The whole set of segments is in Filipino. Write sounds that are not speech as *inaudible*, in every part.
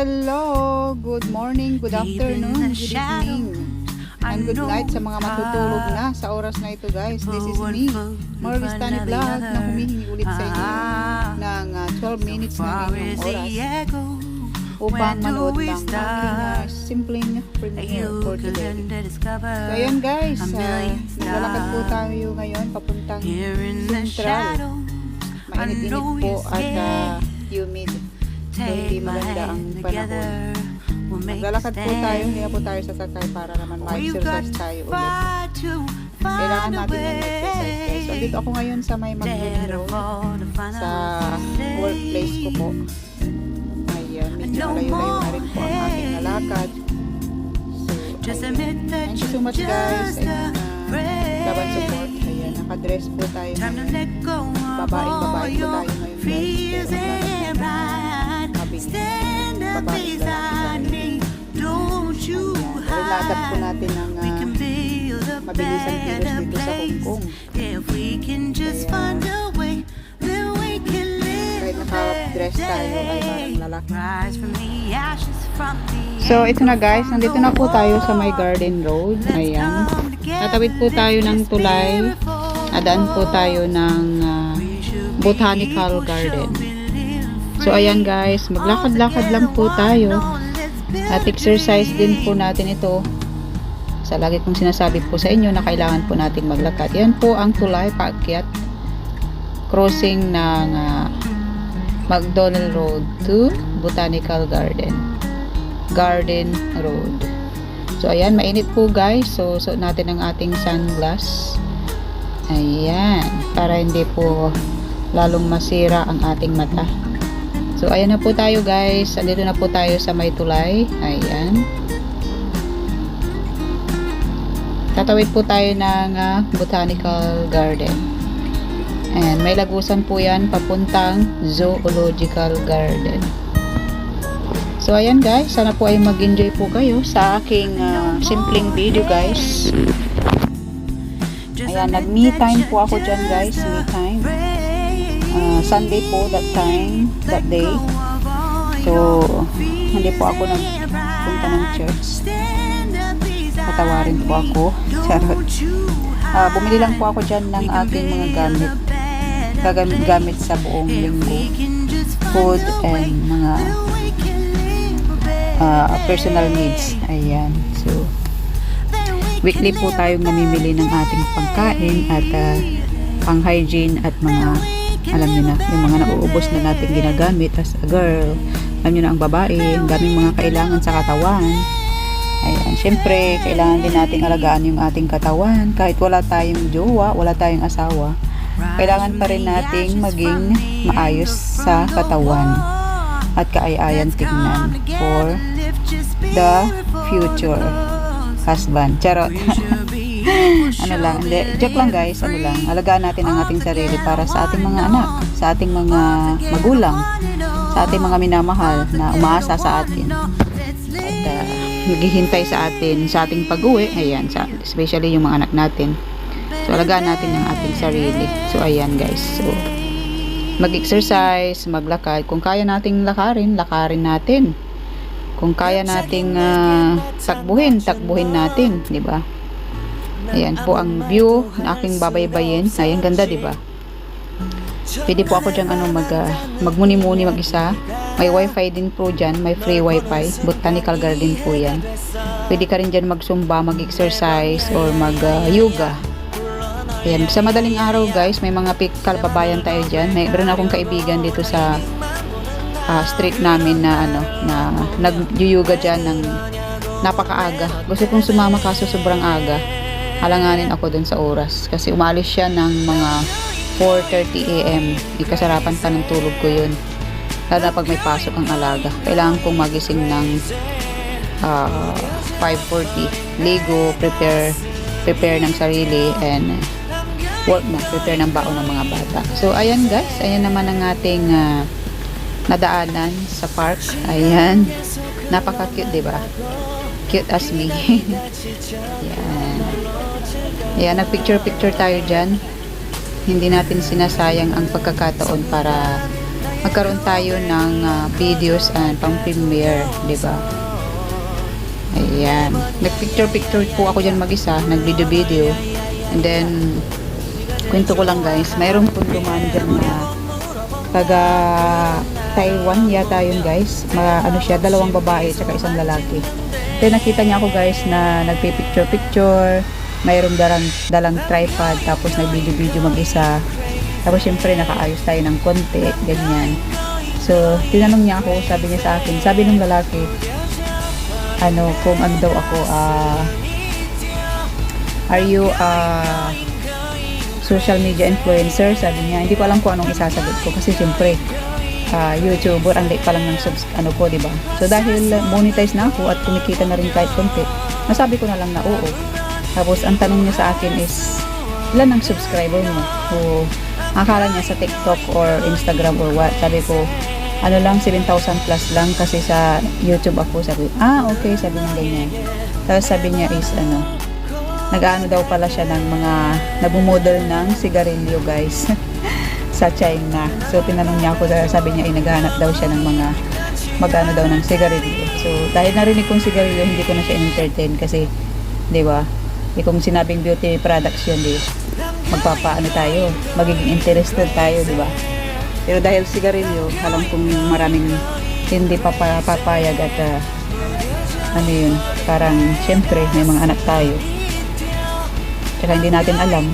Hello! Good morning, good afternoon, good evening, and good night sa mga matutulog na sa oras na ito guys. This is me, Marvis Tani Vlog, na humihingi ulit sa inyo ng ah, 12 minutes na inyong oras upang manood ng aking ah, simpleng premiere for today. So ayan guys, uh, naglalakad po tayo ngayon papuntang Central. Mainit-init po at ah, humid. Hindi maganda ang panahon. Maglalakad po tayo, kaya po tayo sasakay para naman ma-exercise tayo ulit. Kailangan natin ng exercise. So dito ako ngayon sa may Magdalene Road, sa workplace ko po. Ayan, medyo malayo-layo na rin po ang aking nalakad. So, ayan. Thank you so much guys. Ayan, uh, laban support. Ayan, nakadress po tayo ngayon. Babaeng-babae po tayo ngayon guys. Pero ang mabilis. Babae lalaki Rinatag po natin ng uh, mabilisang kilos dito sa Hong Kong. If we can just Kaya- find a way, then we can live Kahit naka-dress tayo ay parang lalaki. Rise from the ashes, from the So, ito na guys. Nandito na po tayo sa may Garden Road. Ayan. Tatawid po tayo ng tulay. Adaan po tayo ng ah, Botanical Garden. So, ayan guys. Maglakad-lakad lang po tayo. At exercise din po natin ito. Sa lagi kong sinasabi po sa inyo na kailangan po natin maglakad. Yan po ang tulay paakyat. Crossing ng ah, McDonald Road to Botanical Garden. Garden Road. So, ayan, mainit po guys. So, suot natin ang ating sunglass. Ayan, para hindi po lalong masira ang ating mata. So, ayan na po tayo guys. Andito na po tayo sa may tulay. Ayan. Tatawid po tayo ng ah, Botanical Garden. And may lagusan po yan papuntang Zoological Garden. So, ayan guys. Sana po ay mag-enjoy po kayo sa aking ah, simpleng video guys. Ayan, nag-me time po ako dyan guys. Me time. Sunday po that time, that day. So, hindi po ako nagpunta ng church. Patawarin po ako. *laughs* Charot. Ah, bumili lang po ako dyan ng aking mga gamit. Gagamit gamit sa buong linggo. Food and mga ah, personal needs. Ayan. So, weekly po tayong namimili ng ating pangkain at ah, pang-hygiene at mga alam niyo na, yung mga nauubos na natin ginagamit as a girl. Alam niyo na ang babae, ang daming mga kailangan sa katawan. Ayan, syempre, kailangan din nating alagaan yung ating katawan. Kahit wala tayong jowa, wala tayong asawa, kailangan pa rin nating maging maayos sa katawan at kaayayan tignan for the future husband. Charot. Ano lang, hindi, joke lang guys, ano lang, alagaan natin ang ating sarili para sa ating mga anak, sa ating mga magulang, sa ating mga minamahal na umaasa sa atin. At uh, naghihintay sa atin, sa ating pag-uwi, ayan, sa, especially yung mga anak natin. So, alagaan natin ang ating sarili. So, ayan guys. So, mag-exercise, maglakad. Kung kaya nating lakarin, lakarin natin. Kung kaya nating ah, takbuhin, takbuhin natin, di ba? Ayan po ang view na aking babaybayin. Ayan, ganda, di ba? Pwede po ako dyan ano, mag, ah, magmuni-muni mag-isa. May wifi din po dyan. May free wifi. Botanical garden po yan. Pwede ka rin dyan magsumba, mag-exercise, or mag-yoga. Ayan. Sa madaling araw guys, may mga pikal babayan tayo dyan. May meron akong kaibigan dito sa ah, street namin na ano, na nag-yoga dyan ng napakaaga. Gusto kong sumama kaso sobrang aga. Halanganin ako dun sa oras. Kasi umalis siya ng mga 4.30 a.m. Ikasarapan pa ng tulog ko yun. Lalo pag may pasok ang alaga. Kailangan kong magising ng ah, 5.40. Ligo, prepare prepare ng sarili and work na, prepare ng baon ng mga bata. So, ayan guys, ayan naman ang ating ah, nadaanan sa park. Ayan. Napaka-cute, ba? Cute as me. *laughs* Ayan. Ayan, nag-picture-picture tayo dyan. Hindi natin sinasayang ang pagkakataon para magkaroon tayo ng ah, videos and pang premiere, di ba? Ayan. Nag-picture-picture po ako dyan mag-isa, nag-video-video. And then, kwento ko lang guys, mayroong pong dumaan dyan na taga Taiwan yata yun guys. Mga, ano siya, dalawang babae at isang lalaki. Then nakita niya ako guys na nagpi-picture-picture, mayroong dalang, dalang tripod, tapos nag-video-video mag-isa. Tapos syempre nakaayos tayo ng konti, ganyan. So, tinanong niya ako, sabi niya sa akin, sabi ng lalaki, ano, kung ano daw ako, ah, are you ah, social media influencer? Sabi niya, hindi ko alam kung anong isasagot ko kasi syempre, ah, YouTuber, ang late pa lang ng subs, ano ko, di ba? So, dahil monetize na ako at kumikita na rin kahit konti, nasabi ko na lang na oo. Tapos, ang tanong niya sa akin is, ilan ang subscriber mo? So, akala niya sa TikTok or Instagram or what. Sabi ko, ano lang, 7,000 plus lang kasi sa YouTube ako. Sabi, ah, okay, sabi niya ganyan. Tapos sabi niya is, ano, nag-ano daw pala siya ng mga, nabumodel ng sigarilyo, guys. *laughs* sa China. So, tinanong niya ako, sabi niya, ay naghahanap daw siya ng mga, magano daw ng sigarilyo. So, dahil narinig kong sigarilyo, hindi ko na siya entertain kasi, di ba, eh, kung sinabing beauty products yun, di, magpapaano tayo, magiging interested tayo, di ba? Pero dahil sigarilyo, alam kong maraming hindi pa pa- papayag at ah, ano yun, parang syempre may mga anak tayo. Tsaka hindi natin alam.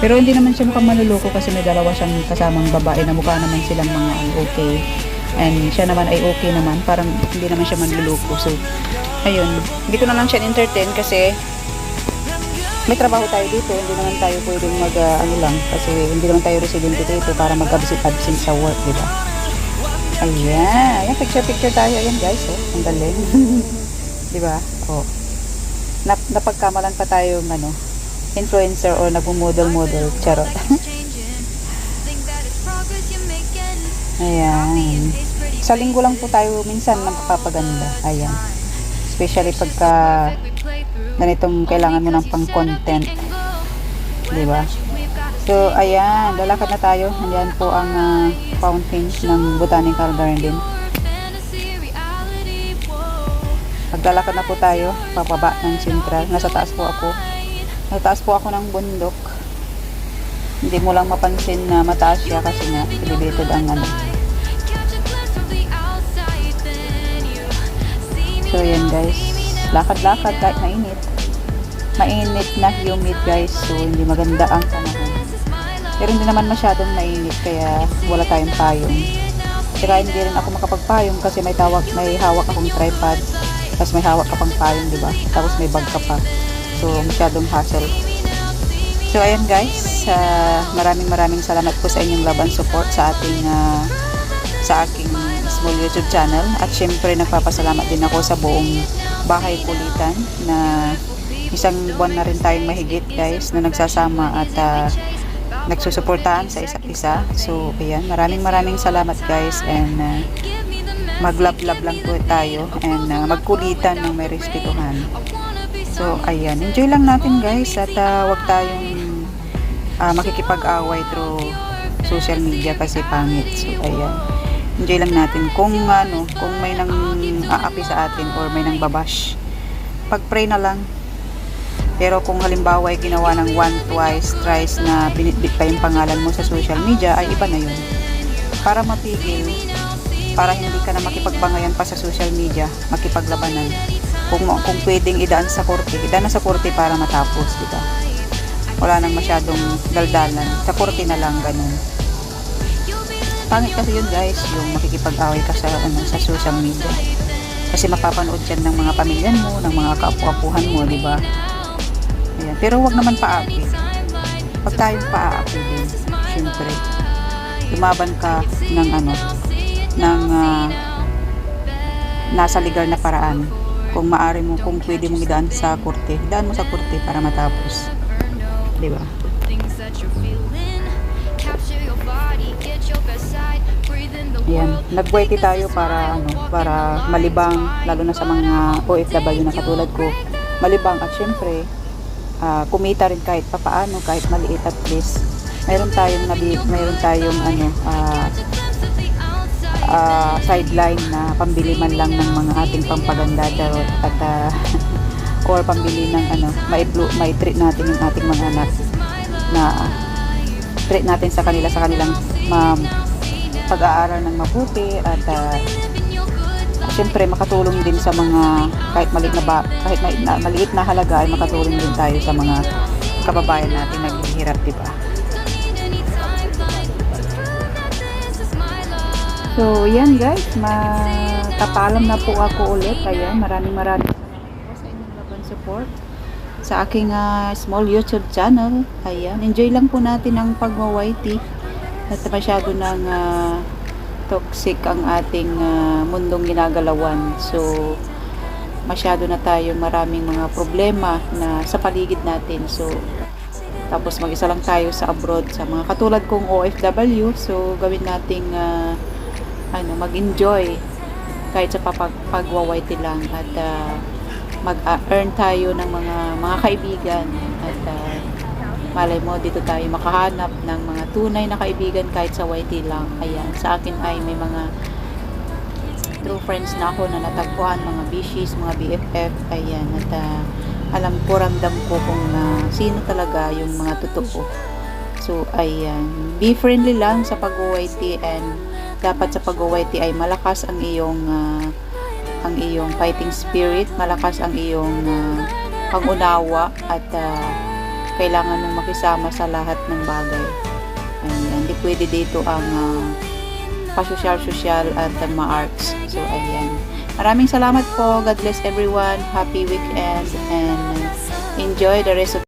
Pero hindi naman siya mukhang manluloko kasi may dalawa siyang kasamang babae na mukha naman silang mga okay. And siya naman ay okay naman. Parang hindi naman siya manluloko. So, ayun. Hindi ko na lang siya entertain kasi may trabaho tayo dito, hindi naman tayo pwedeng mag, ah, ano lang, kasi hindi naman tayo residente dito para mag-absent-absent sa work, di ba? Ayan, ayan, picture-picture tayo, ayan guys, oh, ang galing. *laughs* di ba? Oh. Nap napagkamalan pa tayo, ano, influencer or nagmo-model-model, charot. *laughs* ayan. Sa linggo lang po tayo minsan nagpapaganda, ayan. Especially pagka ganitong kailangan mo ng pang-content. Di ba? So, ayan, lalakad na tayo. Ayan po ang ah, fountain ng Botanical Garden. Paglalakad na po tayo, papaba ng Central. Nasa taas po ako. Nasa taas po ako ng bundok. Hindi mo lang mapansin na mataas siya kasi nga elevated ang ano. So, ayan guys. Lakad-lakad kahit mainit. Mainit na humid guys. So, hindi maganda ang panahon. Pero hindi naman masyadong mainit kaya wala tayong payong. Kaya hindi rin ako makapagpayong kasi may tawag, may hawak akong tripod. Tapos may hawak ka pang payong, di ba? Tapos may bag ka pa. So, masyadong hassle. So, ayan guys. ah, maraming maraming salamat po sa inyong and support sa ating ah, sa aking small YouTube channel. At syempre, nagpapasalamat din ako sa buong bahay kulitan na isang buwan na rin tayong mahigit guys na nagsasama at ah, nagsusuportahan sa isa't isa. So, ayan. Maraming maraming salamat guys and uh, mag-love-love lang po tayo and ah, magkulitan ng may respetuhan. So, ayan. Enjoy lang natin guys at ah, wag tayong ah, makikipag-away through social media kasi pangit. So, ayan. Enjoy lang natin. Kung ano, kung may nang aapi sa atin or may nang babash, pag-pray na lang. Pero kung halimbawa ay ginawa ng one, twice, thrice na binitbit pa yung pangalan mo sa social media, ay iba na yun. Para mapigil, para hindi ka na makipagbangayan pa sa social media, makipaglabanan. Kung, kung pwedeng idaan sa korte, idaan na sa korte para matapos, di? Wala nang masyadong daldalan. Sa korte na lang, ganun. Pangit kasi yun guys, yung makikipag-away ka sa, ano, sa social media. Kasi mapapanood yan ng mga pamilyan mo, ng mga kaapu-apuhan mo, di ba? Ayan. Pero wag naman paapi. Pag tayong paapi din, syempre, lumaban ka ng ano, ng ah, nasa legal na paraan. Kung maari mo, kung pwede mong idaan sa korte, idaan mo sa korte para matapos. Di ba? Ayan, nagwete tayo para ano, para malibang lalo na sa mga OFW na katulad ko. Malibang at syempre, ah, kumita rin kahit papaano, kahit maliit at least mayroon tayong nabi, mayroon tayong ano, ah, ah, sideline na pambili man lang ng mga ating pampaganda charot at ah, *laughs* or pambili ng ano, mai-treat mai treat natin yung ating mga anak na treat natin sa kanila sa kanilang ma, pag-aaral ng mabuti at ah, syempre makatulong din sa mga kahit maliit na ba, kahit maliit na, maliit na halaga ay makatulong din tayo sa mga kababayan natin naghihirap, di ba? So, yan guys, matapalam na po ako ulit. Ayan, maraming maraming po sa inyong love and support sa aking ah, small YouTube channel. Ayan, enjoy lang po natin ang pagwa-YT at masyado ng ah, toxic ang ating ah, mundong ginagalawan. So, masyado na tayong maraming mga problema na sa paligid natin. So, tapos mag-isa lang tayo sa abroad sa mga katulad kong OFW. So, gawin nating ah, ano, mag-enjoy kahit sa papag pagwawayte lang at ah, mag-earn tayo ng mga mga kaibigan at ah, malay mo dito tayo makahanap ng mga tunay na kaibigan kahit sa YT lang. Ayan, sa akin ay may mga true friends na ako na natagpuan, mga bishies, mga BFF, ayan, at ah, alam ko, ramdam ko kung na sino talaga yung mga totoo. So, ayan, be friendly lang sa pag-YT and dapat sa pag-YT ay malakas ang iyong ah, ang iyong fighting spirit, malakas ang iyong ah, pangunawa at ah, kailangan mong makisama sa lahat ng bagay. Hindi pwede dito ang ah, pasosyal-sosyal at uh, ma-arts. So, ayan. Maraming salamat po. God bless everyone. Happy weekend and enjoy the rest of